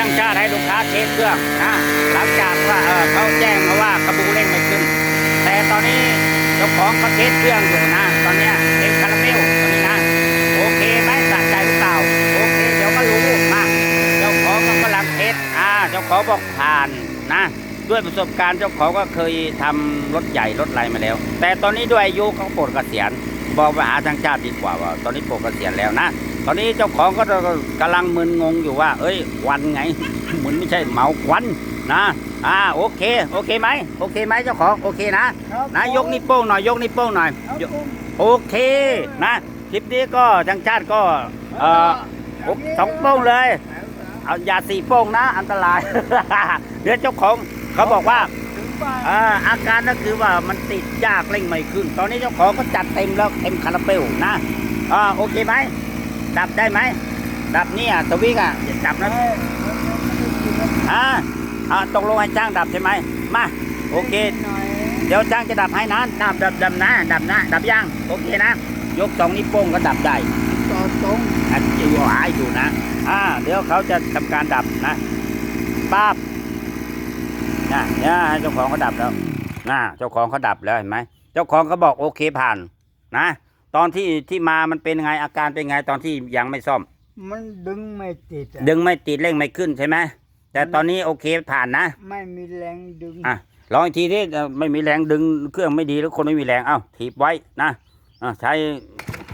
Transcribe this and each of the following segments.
ช่างชาติให้ลูกค้าเทสเครื่องนะหลังจากว่าเออเขาแจ้งมาว่ากระบูเร่งไม่ขึ้น แต่ตอนนี้เจ้าของเขาเทสเครื่องอยู่นะตอนนี้ยเองคาราเมลตอนนี้นะโอเคไหมสะใจหรือเปล่าโอเคเดี๋ยวก็รู้มาเจ้าของก็กำลังเทสอ่าเจ้าของบอกผ่านนะด้วยประสบการณ์เจ้าของก็เคยทำรถใหญ่รถไรมาแล้ว แต่ตอนนี้ด้วยอายุเขาปลดเกษียณบอกไปหาทางชาติดีกว่าว่า ตอนนี้ปลดเกษียณแล้วนะ ตอนนี้เจ้าของก็กำลังมึนงงอยู่ว่า เอ้ยควันไงเหมือนไม่ใช่เมาควันนะอ่าโอเค โอเคไหมโอเคไหมเจ้าของโอเคนะนะยกนิ้วโป้งหน่อยยกนิ้วโป้งหน่อยยกโอเคนะคลิปนี้ก็ทางชาติก็เอ่อสองโป้งเลยเอาอย่าสี่โป้งนะ อันตรายเดี๋ยวเจ้าของเขาบอกว่าถึงบ้านอ่าอาการก็คือว่ามันติดยากเร่งไม่ขึ้น ตอนนี้เจ้าของก็จัดเต็มแล้วเต็มคาราเบลนะอ่าโอเคไหม ดับได้ไหม ดับเนี่ยสวิกอะดับนะอ่าอ่าตกลงให้จ้างดับใช่ไหมมาโอเคหน่อยเดี๋ยวจ้างจะดับให้นะดับดับดับนะดับนะดับยังโอเคนะ ยกสองนิ้วโป้งก็ดับได้ต่อตรงอันจิ๋วหายอยู่นะอ่าเดี๋ยวเขาจะทำการดับนะป้าบนะเนี่ยให้เจ้าของเขาดับแล้วนะเจ้าของเขาดับแล้วเห็นไหมเจ้าของเขาบอกโอเคผ่านนะ ตอนที่ที่มามันเป็นไงอาการเป็นไงตอนที่ยังไม่ซ่อม มันดึงไม่ติดอะดึงไม่ติดเร่งไม่ขึ้นใช่ไหมแต่ตอนนี้โอเคผ่านนะไม่มีแรงดึงอะลองอีกทีที่ไม่มีแรงดึงเครื่องไม่ดีแล้วคนไม่มีแรงเอ้าถีบไว้นะอะใช้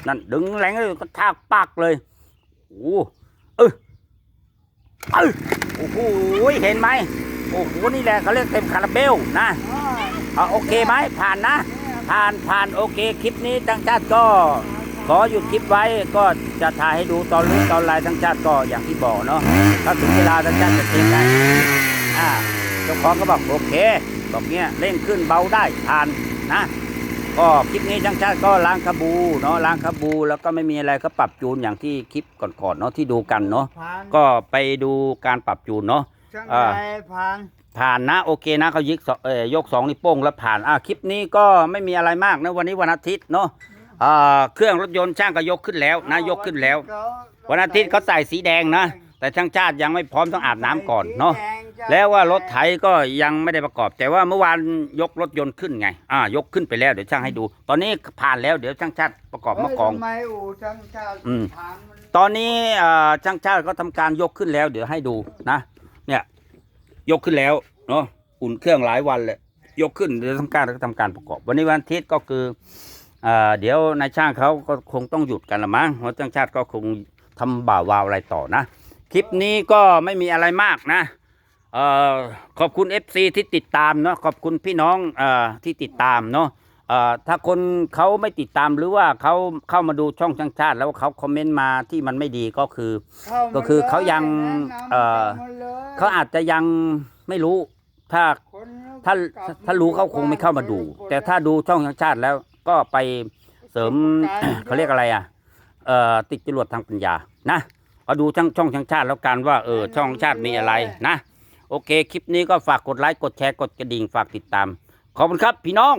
นั่นดึงแรงเลยก็ทากปักเลยโอ้โหเออเออโอ้โหเห็นไหมโอ้โหนี่แหละเขาเรียกเต็มคาราเบลนะอ่าเอาโอเคไหมผ่านนะ ผ่านผ่านโอเคคลิปนี้ทั้งชาติก็ขอหยุดคลิปไว้ก็จะถ่ายให้ดูตอนรู้ตอนไลน์ทั้งชาติก็อย่างที่บอกเนาะถ้าถึงเวลาทั้งชาติจะเต็มได้อ่าเจ้าของก็บอกโอเคบอกเนี้ยเร่งขึ้นเบาได้ผ่านนะก็คลิปนี้ทั้งชาติก็ล้างขบูเนาะล้างขบูแล้วก็ไม่มีอะไรก็ปรับจูนอย่างที่คลิปก่อนๆเนาะที่ดูกันเนาะผ่านก็ไปดูการปรับจูนเนาะช่างอ่าไรผ่าน ผ่านนะโอเคนะเขายึกสองเอ่ยยกสองนิ้วโป้งแล้วผ่านอะคลิปนี้ก็ไม่มีอะไรมากนะวันนี้วันอาทิตย์เนาะอ่าเครื่องรถยนต์ช่างก็ยกขึ้นแล้วนะยกขึ้นแล้ว วันอาทิตย์เขาใส่สีแดงนะ แต่ช่างชาติยังไม่พร้อมต้องอาบน้ำก่อนเนาะแล้วว่ารถไถก็ยังไม่ได้ประกอบ แต่ว่าเมื่อวานยกรถยนต์ขึ้นไงอ่ายกขึ้นไปแล้วเดี๋ยวช่างให้ดู ตอนนี้ผ่านแล้วเดี๋ยวช่างชาติประกอบมากองทำไมอู่ช่างชาติอืมถามมันตอนนี้อ่าช่างชาติก็ทำการยกขึ้นแล้ว เดี๋ยวให้ดูนะเนี่ ยกขึ้นแล้วเนาะอุ่นเครื่องหลายวันเลยยกขึ้นเดี๋ยวทำการก็ทำการประกอบ วันนี้วันอาทิตย์ก็คืออเดี๋ยวนายช่างเขาก็คงต้องหยุดกันละมั้งเพราะช่างชาติก็คงทำบ่าวาวอะไรต่อนะ คลิปนี้ก็ไม่มีอะไรมากนะออขอบคุณ FC ที่ติดตามเนาะขอบคุณพี่น้องออที่ติดตามเนาะ ถ้าคนเขาไม่ติดตามหรือว่าเขาเข้ามาดูช่องช่างชาติ แล้วเขาคอมเมนต์มาที่มันไม่ดีก็คือเข้ามาก็คือเขายังลแนะนำเอ่อข้มลยเขาอาจจะยังไม่รู้ ถ้าคนถ้าถ้ารู้เขาคงไม่เข้ามาดู แต่ถ้าดูช่องช่างชาติแล้วก็ไปเสริมเขาเรียกอะไรอะเอ่อติดจรวดทางปัญญานะเอาดูช่องช่องช่างชาติแล้วกันว่าเออช่องชาติมีอะไรนะ โอเค คลิปนี้ก็ฝากกดไลค์กดแชร์กดกระดิ่งฝากติดตาม ขอบคุณครับพี่น้อง